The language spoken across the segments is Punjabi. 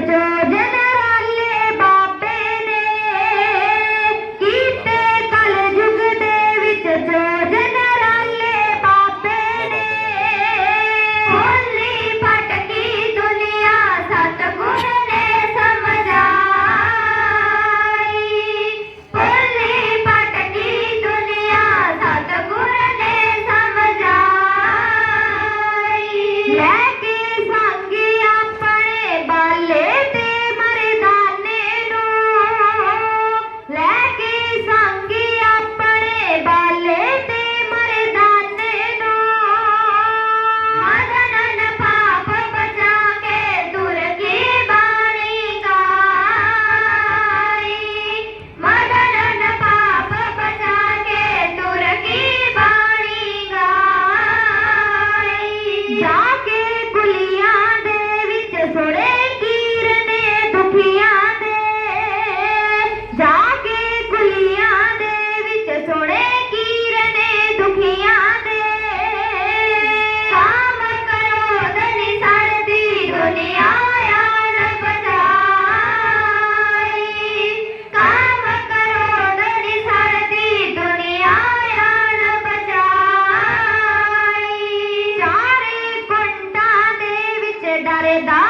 ਦੇ ¿verdad?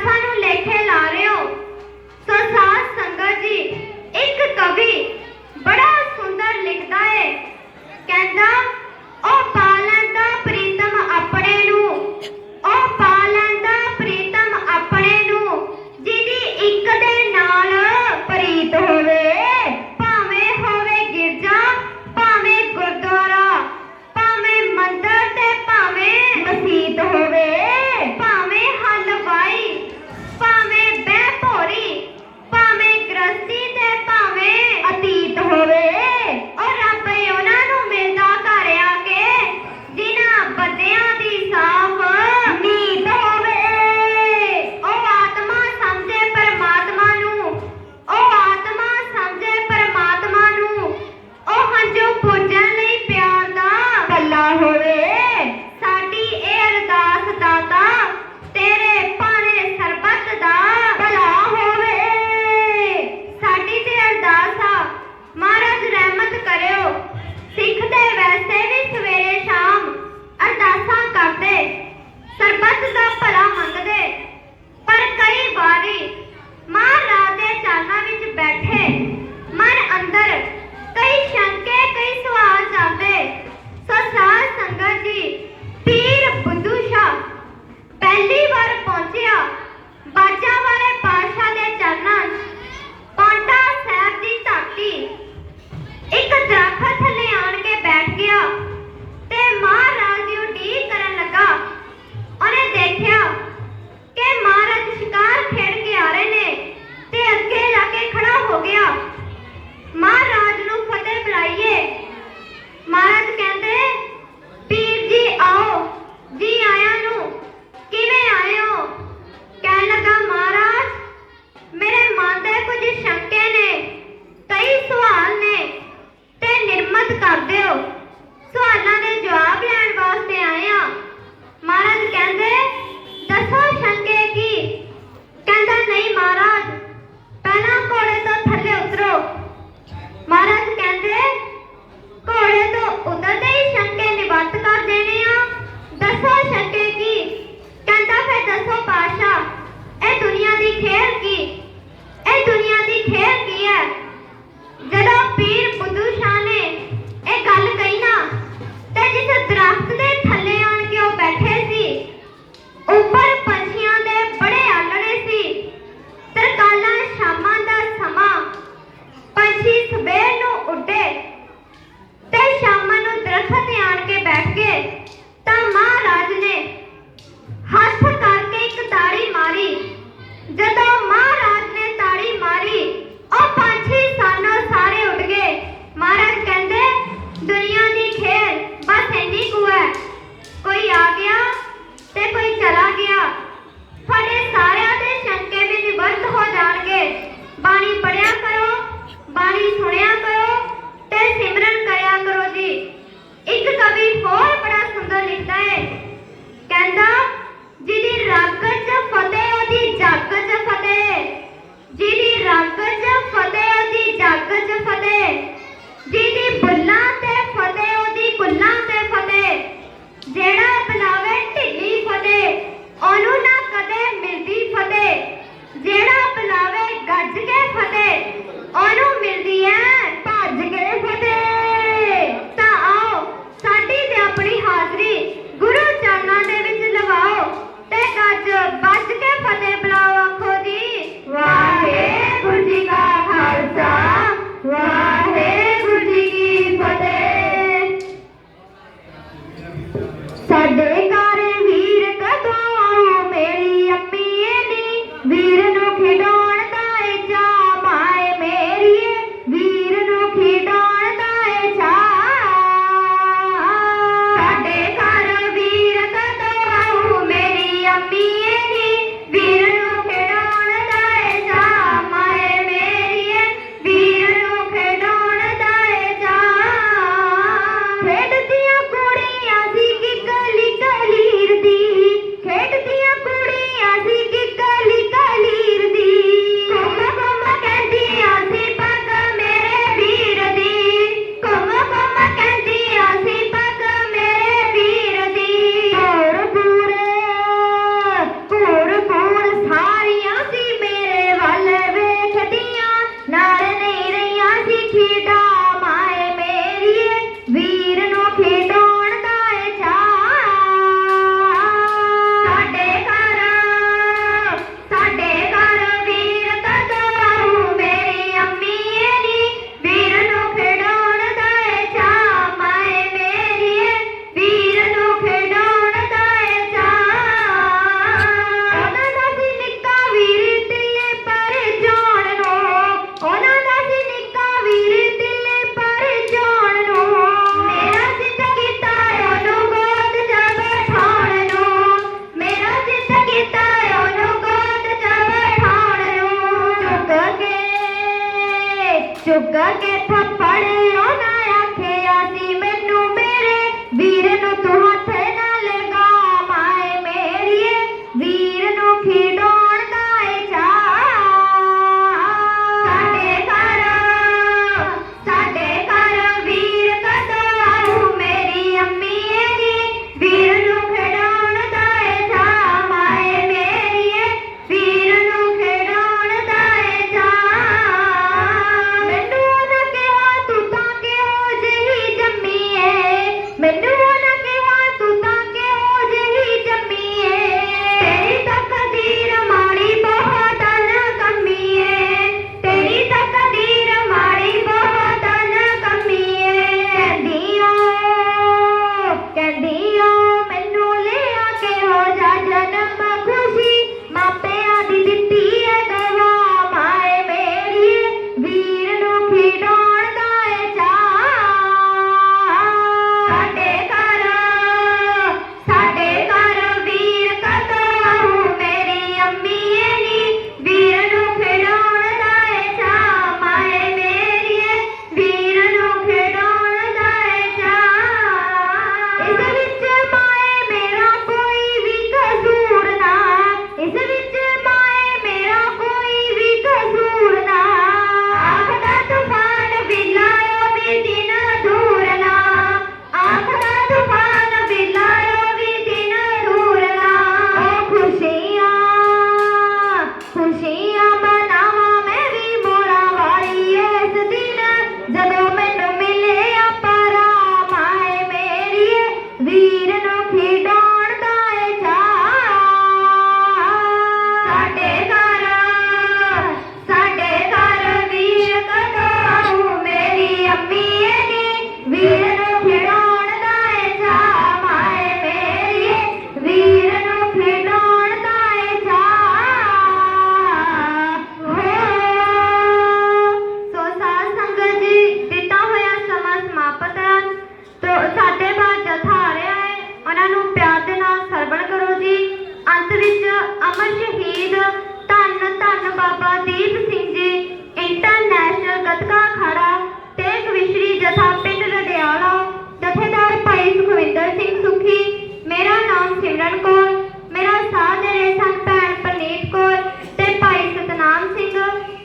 ਲੇਖੇ ਲਾ ਰਹੇ ਹੋ ਸੰਗਤ ਜੀ ਇੱਕ ਕਵੀ ਬੜਾ ਸੁੰਦਰ ਲਿਖਦਾ ਹੈ ਕਹਿੰਦਾ ਚੁੱਕਾ ਕੇ ਥੱਪੜ ਉਹਨਾ ਆਖਿਆ ਸੀ ਮੈਨੂੰ ਮੇਰੇ ਵੀਰ ਨੂੰ ਤੂੰ ਅਮਰ ਸ਼ਹੀਦ, ਧੰਨ ਧੰਨ ਬਾਬਾ ਦੀਪ ਸਿੰਘ ਜੀ ਇੰਟਰਨੈਸ਼ਨਲ ਗੱਤਕਾ ਅਖਾੜਾ ਤੇ ਕਵਿਸ਼ਰੀ ਜਥਾ ਪਿੰਡ ਰਡਿਆਲਾ, ਜਥੇਦਾਰ ਭਾਈ ਸੁਖਵਿੰਦਰ ਸਿੰਘ ਸੁਖੀ, ਮੇਰਾ ਨਾਮ ਸਿਮਰਨ ਕੌਰ, ਮੇਰਾ ਸਾਥ ਦੇ ਰਹੇ ਸਨ ਭੈਣ ਪ੍ਰਨੀਤ ਕੌਰ ਤੇ ਭਾਈ ਸਤਨਾਮ ਸਿੰਘ।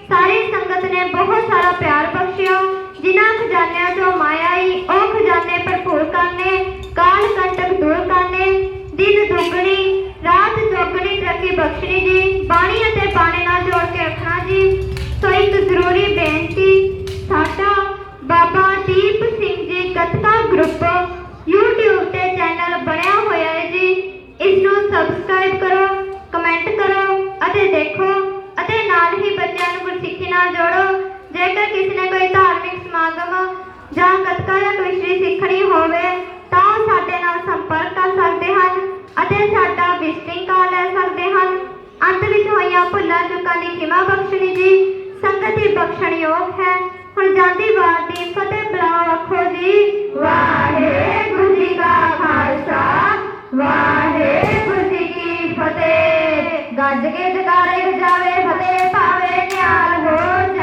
ਸਾਰੀ ਸੰਗਤ ਨੇ ਬਹੁਤ ਸਾਰਾ ਪਿਆਰ ਬਖਸ਼ਿਆ, ਜਿਨ੍ਹਾਂ ਖਜ਼ਾਨਿਆਂ ਚੋਂ ਮਾਇਆ ਆਈ, ਉਹ ਖਜ਼ਾਨੇ ਭਰਪੂਰ ਕਰਨੇ ਕਾਲ ਕੰਟਕ ਦੂਰ ਕਰਨੇ, ਦਿਨ ਦੁਗਣੀ ਵਿਜ਼ਿਟਿੰਗ ਕਾਰਡ ਲੈ ਸਕਦੇ ਹਨ? ਅੰਤ ਵਿੱਚ ਹੋਈਆਂ ਭੁੱਲਾਂ ਚੁੱਕਾਂ ਦੀ ਖਿਮਾ ਬਖਸ਼ਣੀ ਜੀ। ਸੰਗਤ ਹੀ ਬਖਸ਼ਣਯੋਗ ਹੈ। ਹੁਣ ਜਾਂਦੀ ਵਾਰ ਦੀ ਫਤਿਹ ਬੁਲਾਓ ਆਖੋ ਜੀ। ਵਾਹਿਗੁਰੂ ਜੀ ਕਾ ਖਾਲਸਾ। ਵਾਹਿਗੁਰੂ ਜੀ ਕੀ ਫਤਿਹ। ਗੱਜ ਕੇ ਜਕਾਰੇ ਵਜਾਵੇ, ਫਤਿਹ ਪਾਵੇ ਨਿਹਾਲ ਹੋ